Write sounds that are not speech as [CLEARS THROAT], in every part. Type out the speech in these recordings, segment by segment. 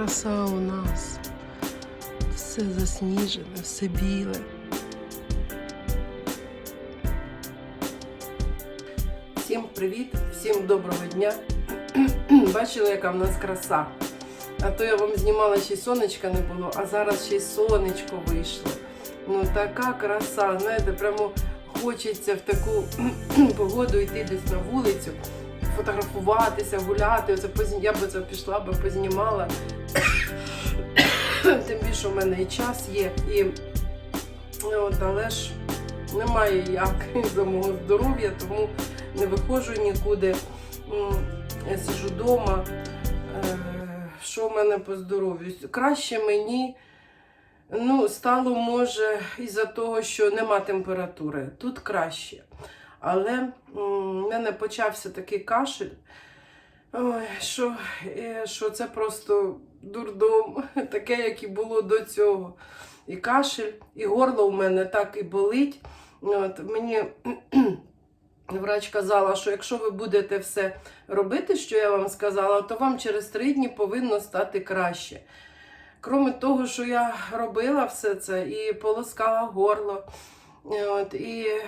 краса у нас. Все засніжене, все біле. Всім привіт, всім доброго дня. [CLEARS THROAT] Бачили, яка в нас краса. А то я вам знімала ще й сонечка не було, а зараз ще й сонечко вийшло. Ну така краса, знаєте, прямо хочеться в таку [CLEARS THROAT] погоду йти десь на вулицю, фотографуватися, гуляти. Оце. Я б це пішла, би познімала. [COUGHS] Тим більше в мене і час є, і ну, от, але ж немає як [LAUGHS] за мого здоров'я, тому не виходжу нікуди. Сиджу вдома. Що в мене по здоров'ю? Краще мені ну, стало, може, із-за того, що нема температури. Тут краще. Але в мене почався такий кашель. Ой, що, е, що це просто дурдом, [LAUGHS] таке, як і було до цього. І кашель, і горло у мене так і болить. От, мені [CLEARS THROAT] врач казала, що якщо ви будете все робити, що я вам сказала, то вам через три дні повинно стати краще. Крім того, що я робила все це і полоскала горло, от, і е,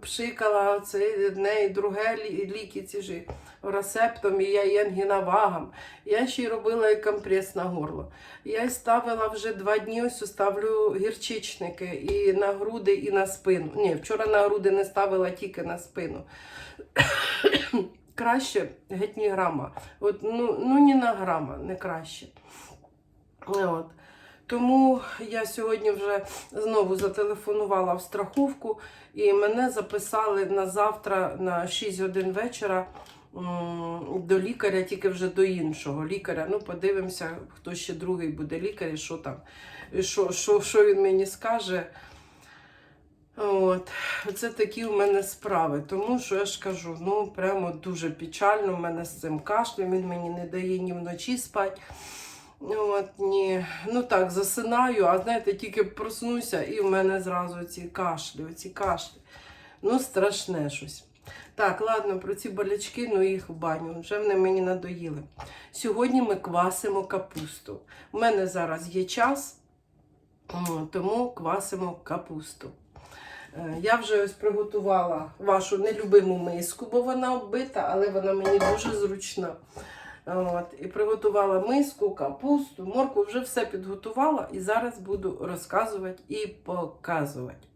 пшикала це одне і друге ліки ці ж рецептом, і я і ангінавагам. Я ще й робила і компрес на горло. Я й ставила вже два дні, ось ставлю гірчичники і на груди, і на спину. Ні, вчора на груди не ставила тільки на спину. краще геть ні грама. От, ну, ну ні на грама, не краще. От. Тому я сьогодні вже знову зателефонувала в страховку, і мене записали на завтра на 6 годин вечора до лікаря, тільки вже до іншого лікаря. Ну, подивимося, хто ще другий буде лікар, і що там, що, що, що він мені скаже. От, це такі у мене справи. Тому що я ж кажу, ну прямо дуже печально в мене з цим кашлем, він мені не дає ні вночі спати. От, ні. Ну так, засинаю, а знаєте, тільки проснуся, і в мене зразу ці кашлі, оці кашлі. Ну, страшне щось. Так, ладно, про ці болячки, ну їх в баню, вже вони мені надоїли. Сьогодні ми квасимо капусту. У мене зараз є час, тому квасимо капусту. Е, Я вже ось приготувала вашу нелюбиму миску, бо вона оббита, але вона мені дуже зручна. От, і приготувала миску, капусту, морку, вже все підготувала і зараз буду розказувати і показувати.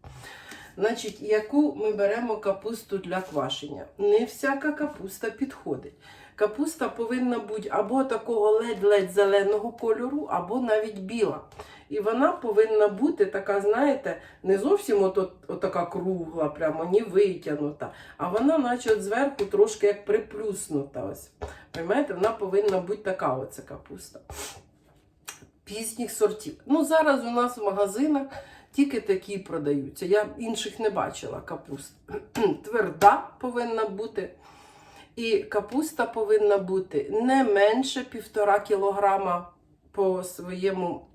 Значить, яку ми беремо капусту для квашення? Не всяка капуста підходить. Капуста повинна бути або такого ледь-ледь зеленого кольору, або навіть біла. І вона повинна бути така, знаєте, не зовсім от, от, така кругла, прямо ні витягнута, а вона, наче от зверху, трошки як приплюснута. Ось. Понимаєте, вона повинна бути така оця капуста. Пізніх сортів. Ну, зараз у нас в магазинах тільки такі продаються. Я інших не бачила капуст. [CLEARS THROAT] Тверда повинна бути. І капуста повинна бути не менше півтора кілограма по своєму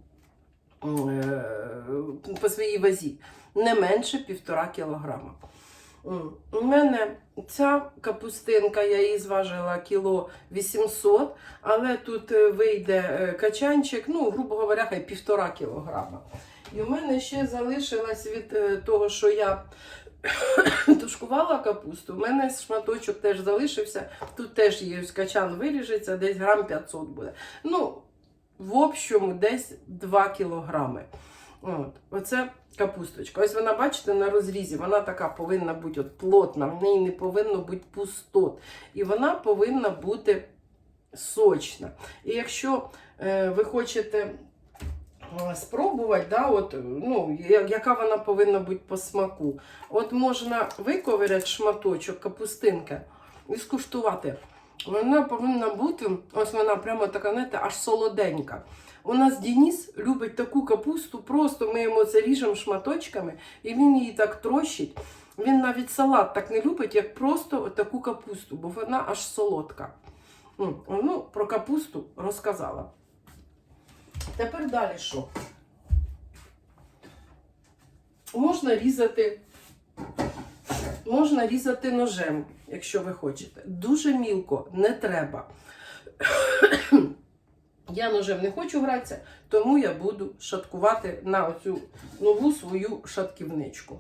по своїй вазі. Не менше півтора кілограма. У мене ця капустинка, я її зважила кіло 800, але тут е, вийде е, качанчик, ну, грубо говоря, хай півтора кілограма. І в мене ще залишилось від е, того, що я [COUGHS] тушкувала капусту, у мене шматочок теж залишився. Тут теж є качан виріжеться, десь грам 500 буде. Ну, в общому, десь 2 кілограми. От, оце капусточка. Ось вона, бачите, на розрізі, вона така повинна бути от плотна, в неї не повинно бути пустот. І вона повинна бути сочна. І якщо е, ви хочете е, спробувати, да, от, ну, яка вона повинна бути по смаку, от можна виковиряти шматочок капустинки і скуштувати. Вона повинна бути, ось вона прямо така, знаєте, аж солоденька. У нас Денис любить таку капусту, просто ми йому це ріжемо шматочками, і він її так трощить. Він навіть салат так не любить, як просто таку капусту, бо вона аж солодка. Ну, про капусту розказала. Тепер далі що? Можна різати, можна різати ножем, якщо ви хочете. Дуже мілко не треба. [COUGHS] Я ножем не хочу гратися, тому я буду шаткувати на оцю нову свою шатківничку.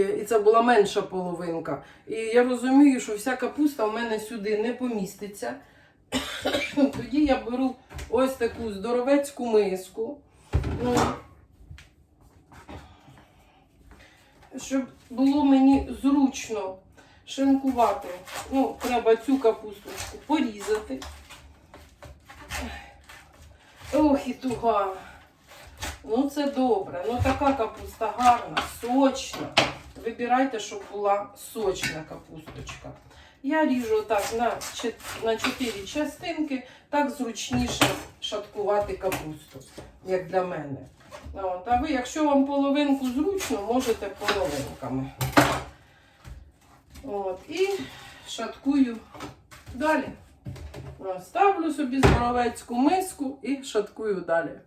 І, це була менша половинка. І я розумію, що вся капуста в мене сюди не поміститься. [COUGHS] Тоді я беру ось таку здоровецьку миску. Ну, щоб було мені зручно шинкувати. Ну, треба цю капусточку порізати. Ох, і туга. Ну, це добре. Ну, така капуста гарна, сочна. Вибирайте, щоб була сочна капусточка. Я ріжу так на, на 4 частинки, так зручніше шаткувати капусту, як для мене. От, а ви, якщо вам половинку зручно, можете половинками. От, і шаткую далі. Ставлю собі здоровецьку миску і шаткую далі.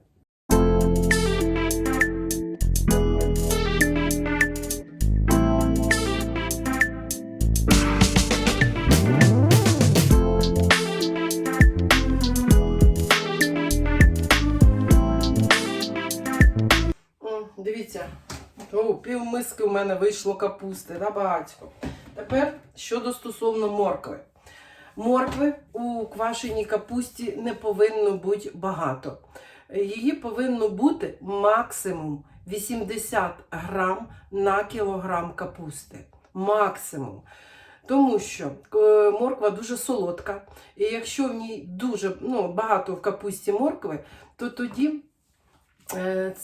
Дивіться, о, пів миски у мене вийшло капусти, да, багатько. Тепер щодо стосовно моркви. Моркви у квашеній капусті не повинно бути багато. Її повинно бути максимум 80 грам на кілограм капусти. Максимум. Тому що е, морква дуже солодка, і якщо в ній дуже ну, багато в капусті моркви, то тоді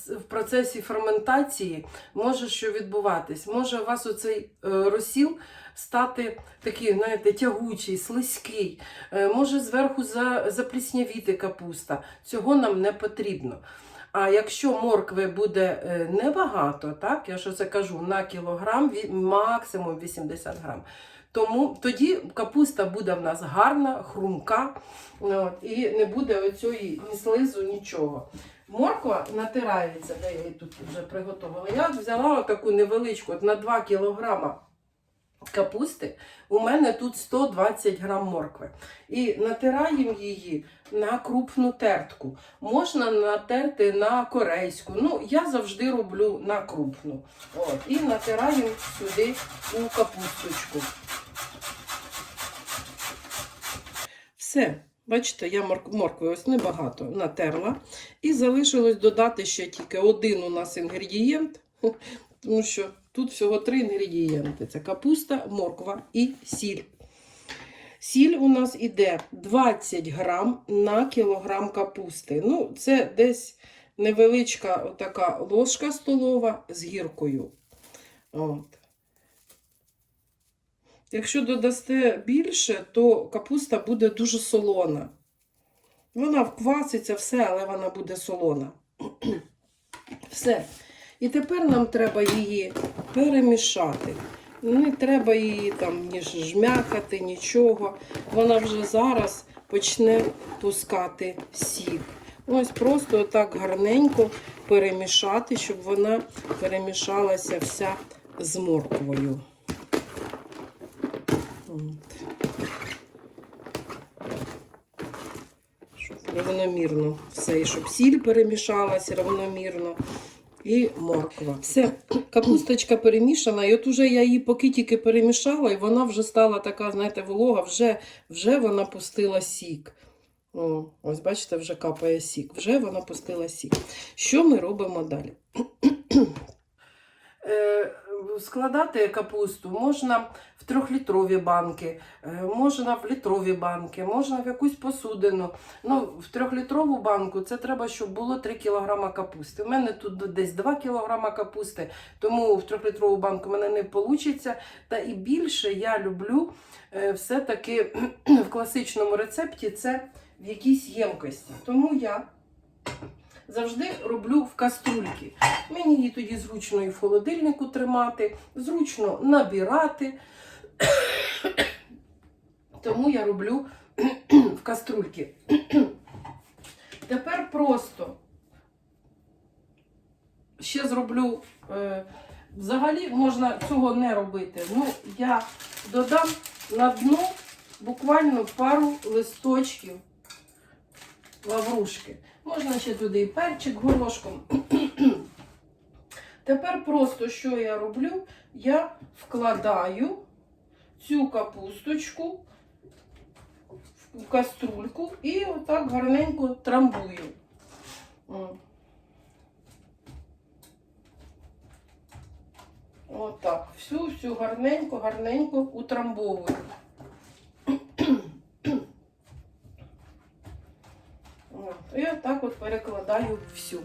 в процесі ферментації може що відбуватись. Може у вас оцей е, розсіл стати такий, знаєте, тягучий, слизький, Е, може зверху запліснявіти капуста. Цього нам не потрібно. А якщо моркви буде е, небагато, так, я що це кажу, на кілограм, максимум 80 грам. Тому тоді капуста буде в нас гарна, хрумка, і не буде оцієї ні слизу, нічого. Морква натирається, де я її тут вже приготувала. Я взяла таку невеличку, на 2 кілограма капусти. У мене тут 120 грам моркви. І натираємо її на крупну тертку. Можна натерти на корейську. Ну, я завжди роблю на крупну. От, і натираємо сюди у капусточку. Все. Бачите, я моркви ось небагато натерла. І залишилось додати ще тільки один у нас інгредієнт, [LAUGHS] тому що тут всього три інгредієнти: це капуста, морква і сіль. Сіль у нас іде 20 грам на кілограм капусти. Ну, це десь невеличка така ложка столова з гіркою. От. Якщо додасте більше, то капуста буде дуже солона. Вона вкваситься все, але вона буде солона. [CLEARS THROAT] Все. І тепер нам треба її перемішати. Не треба її там ні жмякати, нічого. Вона вже зараз почне пускати сік. Ось просто так гарненько перемішати, щоб вона перемішалася вся з морквою. От. Щоб рівномірно все, і щоб сіль перемішалася рівномірно. І морква. Все, капусточка перемішана, і от уже я її поки тільки перемішала, і вона вже стала така, знаєте, волога, вже, вже вона пустила сік. О, ось бачите, вже капає сік. Вже вона пустила сік. Що ми робимо далі? Е, Складати капусту можна трьохлітрові банки, е, можна в літрові банки, можна в якусь посудину. Ну, в трьохлітрову банку це треба, щоб було 3 кг капусти. У мене тут десь 2 кг капусти, тому в трьохлітрову банку в мене не вийде. Та і більше я люблю е, все-таки [CLEARS THROAT] в класичному рецепті це в якійсь ємкості. Тому я завжди роблю в каструльки. Мені її тоді зручно і в холодильнику тримати, зручно набирати. Тому я роблю в каструльки. Тепер просто ще зроблю. Е, взагалі можна цього не робити. Ну, я додам на дно буквально пару листочків лаврушки. Можна ще туди і перчик горошком. Тепер просто що я роблю? Я вкладаю цю капусточку в каструльку і отак гарненько трамбую. Отак. Всю, всю гарненько, гарненько утрамбовую. І отак от перекладаю всю.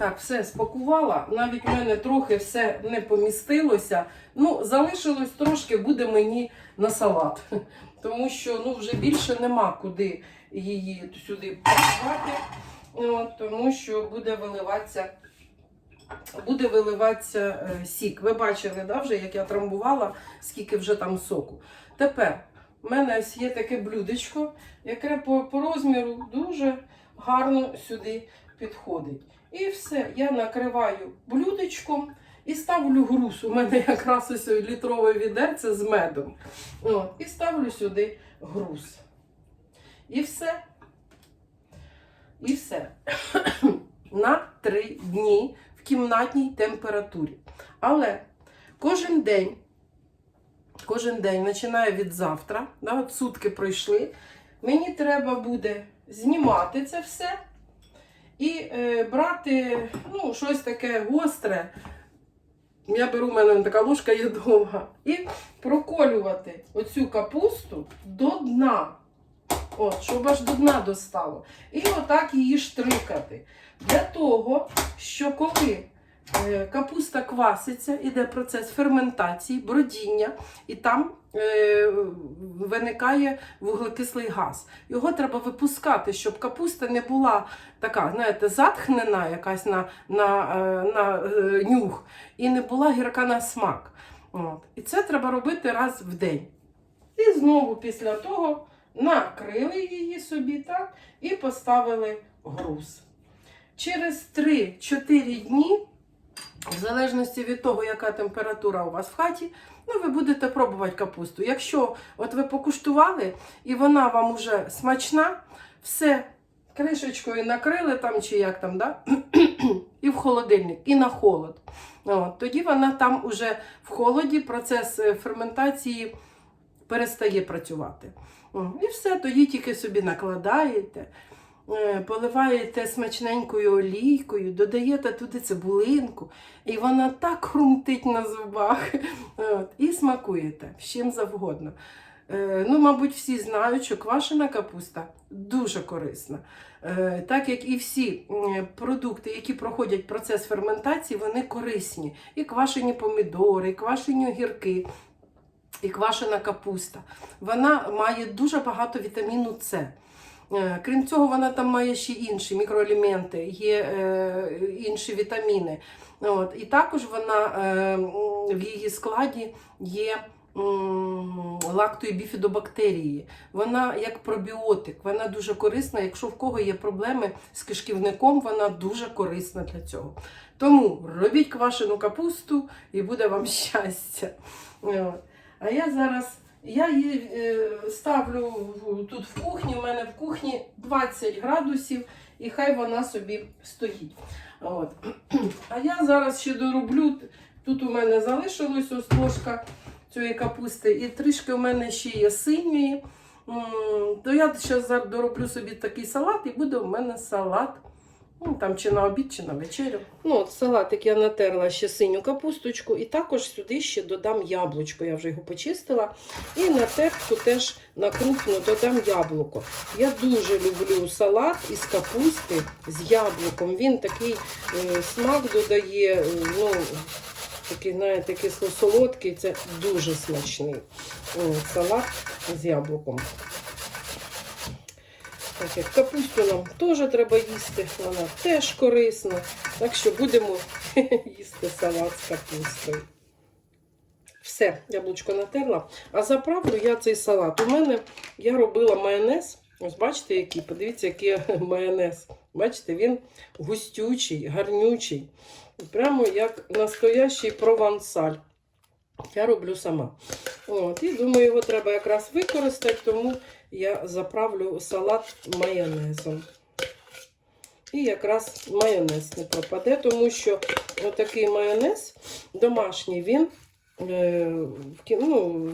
Так, все спакувала. Навіть в мене трохи все не помістилося. Ну, залишилось трошки, буде мені на салат. [LAUGHS] Тому що ну, вже більше нема куди її сюди пакувати. Тому що буде виливатися, буде виливатися е, сік. Ви бачили, да, вже, як я трамбувала, скільки вже там соку. Тепер в мене є таке блюдечко, яке по, по розміру дуже гарно сюди підходить. І все, я накриваю блюдечком і ставлю груз. У мене якраз ось літрове відерце з медом. От, і ставлю сюди груз. І все. І все. [CLEARS THROAT] На три дні в кімнатній температурі. Але кожен день, кожен день, починає від завтра, да, от сутки пройшли, мені треба буде знімати це все і е, брати ну, щось таке гостре. Я беру, у мене така ложка є довга. І проколювати оцю капусту до дна. От, щоб аж до дна достало. І отак її штрикати. Для того, що коли капуста кваситься, іде процес ферментації, бродіння, і там е, виникає вуглекислий газ. Його треба випускати, щоб капуста не була така, знаєте, затхнена якась на, на, е, на е, нюх, і не була гірка на смак. От. І це треба робити раз в день. І знову після того накрили її собі так і поставили груз. Через 3-4 дні, в залежності від того, яка температура у вас в хаті, ну, ви будете пробувати капусту. Якщо от ви покуштували і вона вам уже смачна, все кришечкою накрили там чи як там, да? [CLEARS THROAT] і в холодильник, і на холод. От, тоді вона там уже в холоді процес е, ферментації перестає працювати. І все, тоді тільки собі накладаєте, поливаєте смачненькою олійкою, додаєте туди цибулинку, і вона так хрумтить на зубах. [LAUGHS] І смакуєте з чим завгодно. Е, Ну, мабуть, всі знають, що квашена капуста дуже корисна. Е, Так як і всі продукти, які проходять процес ферментації, вони корисні. І квашені помідори, і квашені огірки, і квашена капуста. Вона має дуже багато вітаміну С. Е, Крім цього, вона там має ще інші мікроелементи, є е, інші вітаміни. От. І також вона е, в її складі є лактої біфідобактерії. Вона як пробіотик, вона дуже корисна. Якщо в кого є проблеми з кишківником, вона дуже корисна для цього. Тому робіть квашену капусту і буде вам [LAUGHS] щастя. От. А я зараз Я її е, ставлю тут в кухні. У мене в кухні 20 градусів, і хай вона собі стоїть. От. А я зараз ще дороблю. Тут у мене залишилось ось ложка цієї капусти, і трішки у мене ще є синьої. То я зараз дороблю собі такий салат, і буде у мене салат. Ну, там чи на обід, чи на вечерю. Ну, от салатик я натерла ще синю капусточку, і також сюди ще додам яблучко. Я вже його почистила. І на терку теж на крупну додам яблуко. Я дуже люблю салат із капусти з яблуком. Він такий е, смак додає, е, ну, такий, знаєте, кисло-солодкий. Це дуже смачний е, салат з яблуком. Так як капусту нам теж треба їсти, вона теж корисна. Так що будемо [LAUGHS] їсти салат з капустою. Все, яблучко натерла. А заправлю я цей салат. У мене я робила майонез. Ось бачите, який? Подивіться, який [LAUGHS] майонез. Бачите, він густючий, гарнючий. Прямо як настоящий провансаль. Я роблю сама. От, і думаю, його треба якраз використати, тому я заправлю салат майонезом. І якраз майонез не пропаде, тому що отакий майонез домашній, він е, ну,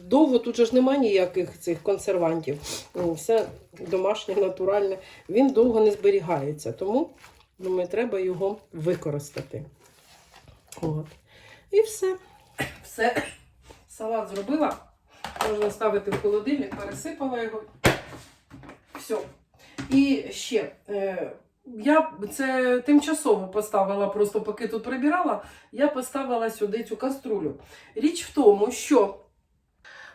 довго тут же ж немає ніяких цих консервантів. Ну, Все домашнє, натуральне, він довго не зберігається. Тому, думаю, треба його використати. От. І все. Все. Салат зробила. Можна ставити в холодильник, пересипала його. Все. І ще. Е, я це тимчасово поставила, просто поки тут прибирала, я поставила сюди цю каструлю. Річ в тому, що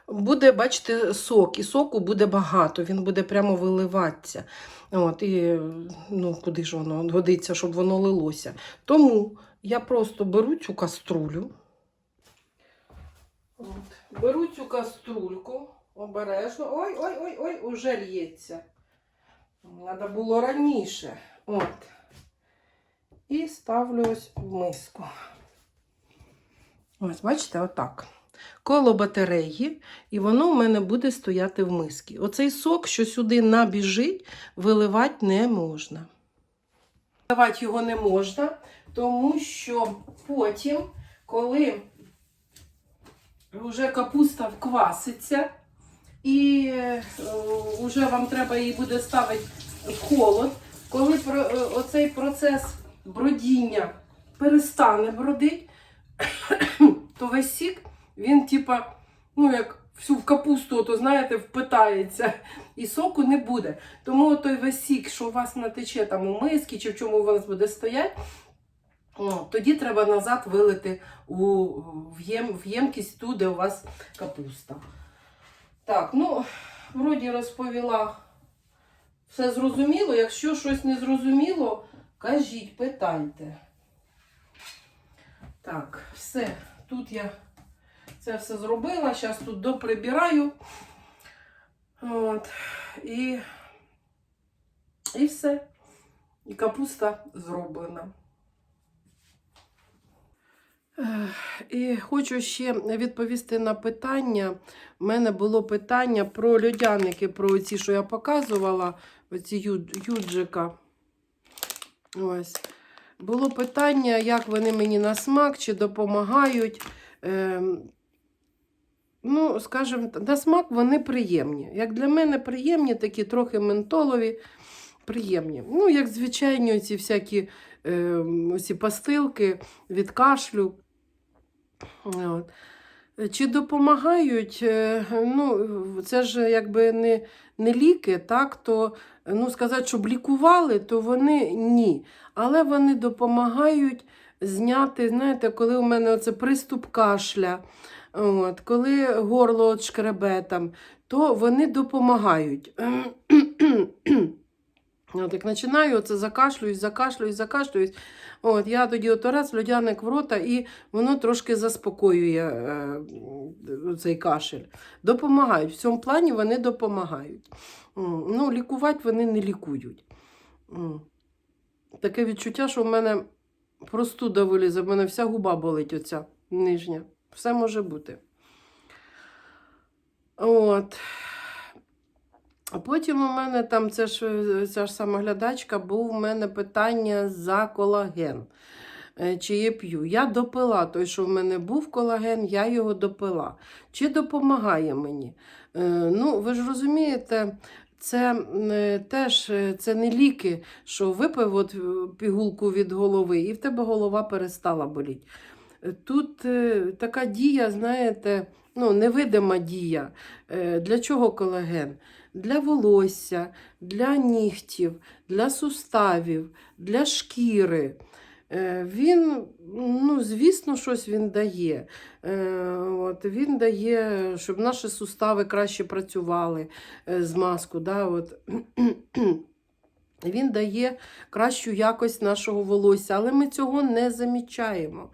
буде, бачите, сок, і соку буде багато, він буде прямо виливатися. От, і ну, куди ж воно годиться, щоб воно лилося. Тому я просто беру цю каструлю. От. Беру цю каструльку обережно. Ой, ой, ой, ой, уже лється. Треба було раніше. От. І ставлю ось в миску. Ось, бачите, отак. Коло батареї, і воно у мене буде стояти в мисці. Оцей сок, що сюди набіжить, виливати не можна. Виливати його не можна, тому що потім, коли вже капуста вкваситься, і вже вам треба її буде ставити в холод. Коли е, оцей процес бродіння перестане бродити, [COUGHS] то весь сік, він, типа, ну, як всю в капусту, то знаєте, впитається, і соку не буде. Тому той весь сік, що у вас натече там у миски чи в чому у вас буде стояти, о, тоді треба назад вилити у в єм- в ємкість ту, де у вас капуста. Так, ну, вроді розповіла все зрозуміло. Якщо щось не зрозуміло, кажіть, питайте. Так, все. Тут я це все зробила. Зараз тут доприбираю. От. І, і все. І капуста зроблена. І хочу ще відповісти на питання. У мене було питання про льодяники, про ці, що я показувала, оці юджика. Ось. Було питання, як вони мені на смак, чи допомагають. Ем, ну, скажімо, на смак вони приємні. Як для мене приємні, такі трохи ментолові, приємні. Ну, як звичайні ці всякі ем, оці пастилки від кашлю. От. Чи допомагають? Е, Ну, це ж якби не, не ліки, так, то ну, сказати, щоб лікували, то вони ні. Але вони допомагають зняти, знаєте, коли у мене оце приступ кашля, от, коли горло от шкребе там, то вони допомагають. [CLEARS THROAT] От як починаю, оце закашлююсь, закашлююсь, закашлююсь. От, я тоді от раз льодяник в рота, і воно трошки заспокоює е, цей кашель. Допомагають. В цьому плані вони допомагають. Ну, лікувати вони не лікують. Таке відчуття, що в мене простуда вилізе, в мене вся губа болить, оця нижня. Все може бути. От. А потім у мене там це ж, е, ця ж сама глядачка, був у мене питання за колаген. Е, Чи я п'ю? Я допила той, що в мене був колаген, я його допила. Чи допомагає мені? Е, Ну, ви ж розумієте, це теж це не ліки, що випив от пігулку від голови, і в тебе голова перестала боліти. Тут така дія, знаєте, ну, невидима дія. Для чого колаген? Для волосся, для нігтів, для суставів, для шкіри. Е, Він, ну, звісно, щось він дає. Е, От, він дає, щоб наші сустави краще працювали е, з маску. Да, от. [CLEARS THROAT] Він дає кращу якість нашого волосся, але ми цього не замічаємо.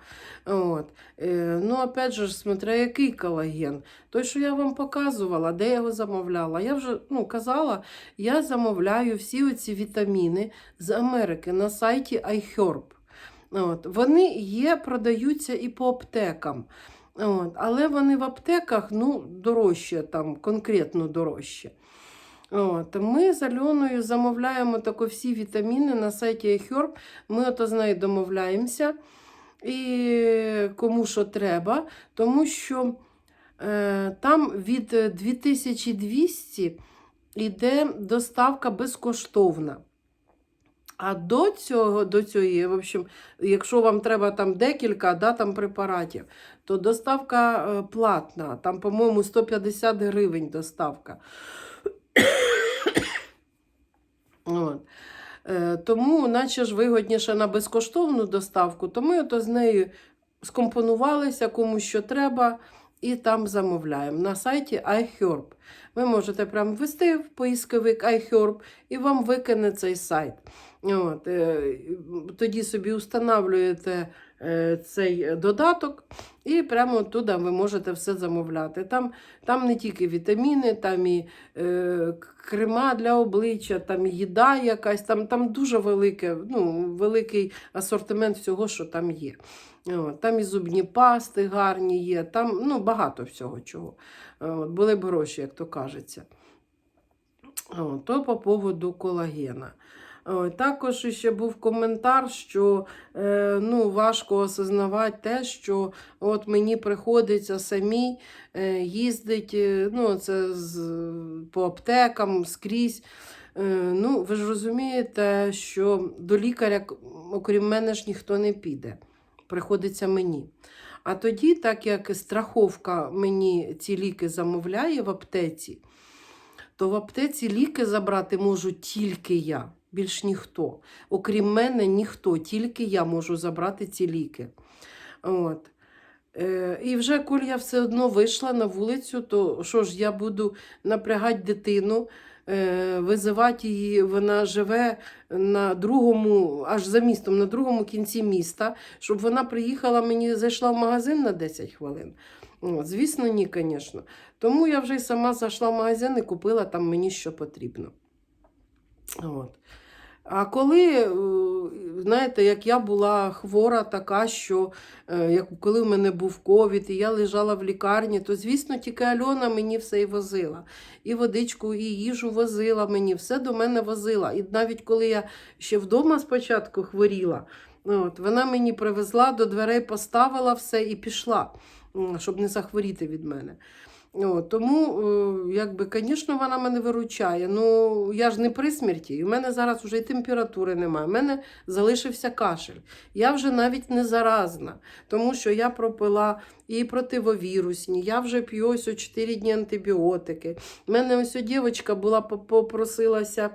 От. Е, ну, опять же, смотря який колаген. Той, що я вам показувала, де я його замовляла. Я вже ну, казала, я замовляю всі оці вітаміни з Америки на сайті iHerb. От. Вони є, продаються і по аптекам. От. Але вони в аптеках ну, дорожче, там, конкретно дорожче. От, ми з Альоною замовляємо тако всі вітаміни на сайті iHerb. Ми ото з нею домовляємося. І кому що треба, тому що е, там від 2200 йде доставка безкоштовна. А до цього, до цієї, в общем, якщо вам треба там декілька да, там препаратів, то доставка е, платна. Там, по-моєму, 150 гривень доставка. От. Е, Тому, наче ж вигодніше на безкоштовну доставку, то ми ото з нею скомпонувалися, кому що треба, і там замовляємо на сайті iHerb. Ви можете прямо ввести в поисковик iHerb і вам викине цей сайт. От, е, тоді собі встановлюєте е, цей додаток, і прямо туди ви можете все замовляти. Там, там не тільки вітаміни, там і е, крема для обличчя, там і їда якась, там, там дуже велике, ну, великий асортимент всього, що там є. Там і зубні пасти гарні є, там ну, багато всього чого. От, були б гроші, як то кажеться. От, то по поводу колагена. Також ще був коментар, що е, ну, важко осознавати те, що от мені приходиться самій е, їздить е, ну, це по аптекам скрізь. Ну, ви ж розумієте, що до лікаря, окрім мене ж ніхто не піде. Приходиться мені. А тоді, так як страховка мені ці ліки замовляє в аптеці, то в аптеці ліки забрати можу тільки я, більш ніхто. Окрім мене, ніхто, тільки я можу забрати ці ліки. От. Е, і вже коли я все одно вийшла на вулицю, то що ж я буду напрягати дитину, е, визивати її, вона живе на другому, аж за містом, на другому кінці міста, щоб вона приїхала, мені зайшла в магазин на 10 хвилин. От, звісно, ні, звісно. Тому я вже й сама зайшла в магазин і купила там мені що потрібно. От. А коли, е, знаєте, як я була хвора така, що е, як коли в мене був ковід, і я лежала в лікарні, то, звісно, тільки Альона мені все і возила. І водичку, і їжу возила мені, все до мене возила. І навіть коли я ще вдома спочатку хворіла, от, вона мені привезла до дверей, поставила все і пішла, щоб не захворіти від мене. О, тому, е, якби, звісно, вона мене виручає. Ну, я ж не при смерті. І в мене зараз вже і температури немає. У мене залишився кашель. Я вже навіть не заразна, тому що я пропила і противовірусні. Я вже п'ю ось о 4 дні антибіотики. У мене ось дівчинка була попросилася.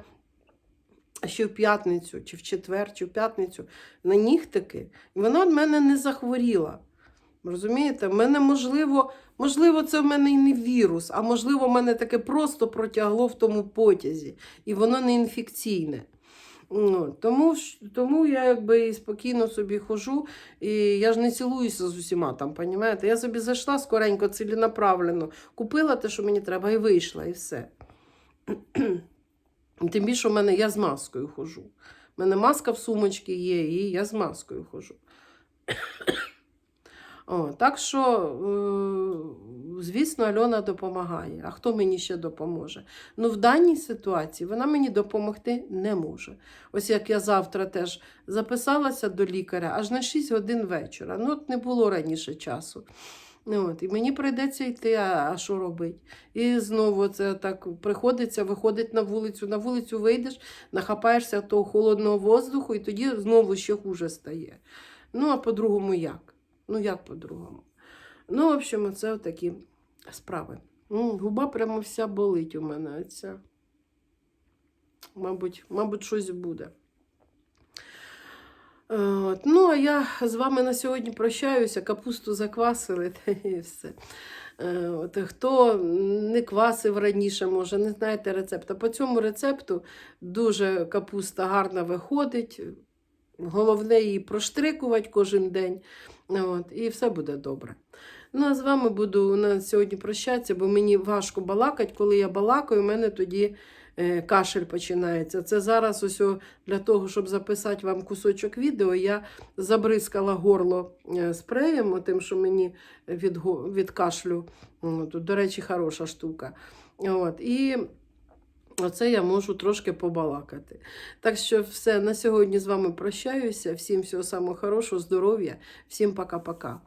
Ще в п'ятницю, чи в четвер, чи в п'ятницю на нігтики, і вона від мене не захворіла. Розумієте, в мене можливо, можливо, це в мене і не вірус, а можливо, в мене таке просто протягло в тому потязі, і воно не інфекційне. Ну, тому, тому я якби спокійно собі хожу, і я ж не цілуюся з усіма там, понімаєте? Я собі зайшла скоренько, ціленаправленно, купила те, що мені треба, і вийшла, і все. [CLEARS THROAT] Тим більше в мене я з маскою хожу. У мене маска в сумочці є, і я з маскою хожу. О, так що, е, звісно, Альона допомагає. А хто мені ще допоможе? Ну, в даній ситуації вона мені допомогти не може. Ось як я завтра теж записалася до лікаря аж на 6 годин вечора. Ну, от не було раніше часу. От, і мені прийдеться йти, а, а що робити? І знову це так приходиться, виходить на вулицю. На вулицю вийдеш, нахапаєшся того холодного воздуху, і тоді знову ще хуже стає. Ну, а по-другому як? Ну, як по-другому? Ну, в общем, це такі справи. М, Губа прямо вся болить у мене. Оця. Мабуть, мабуть, щось буде. Е, От. Ну, а я з вами на сьогодні прощаюся, капусту заквасили [LAUGHS] та і все. Е, От, хто не квасив раніше, може, не знаєте рецепта. По цьому рецепту дуже капуста гарно виходить. Головне її проштрикувати кожен день. От, і все буде добре. Ну, а з вами буду на сьогодні прощатися, бо мені важко балакати. Коли я балакаю, у мене тоді е, кашель починається. Це зараз ось для того, щоб записати вам кусочок відео, я забризкала горло е, спреєм, тим, що мені від, від кашлю. От, до речі, хороша штука. От, і оце я можу трошки побалакати. Так що все, на сьогодні з вами прощаюся. Всім всього самого хорошого, здоров'я, всім пока-пока.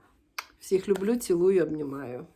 Всіх люблю, цілую, обнімаю.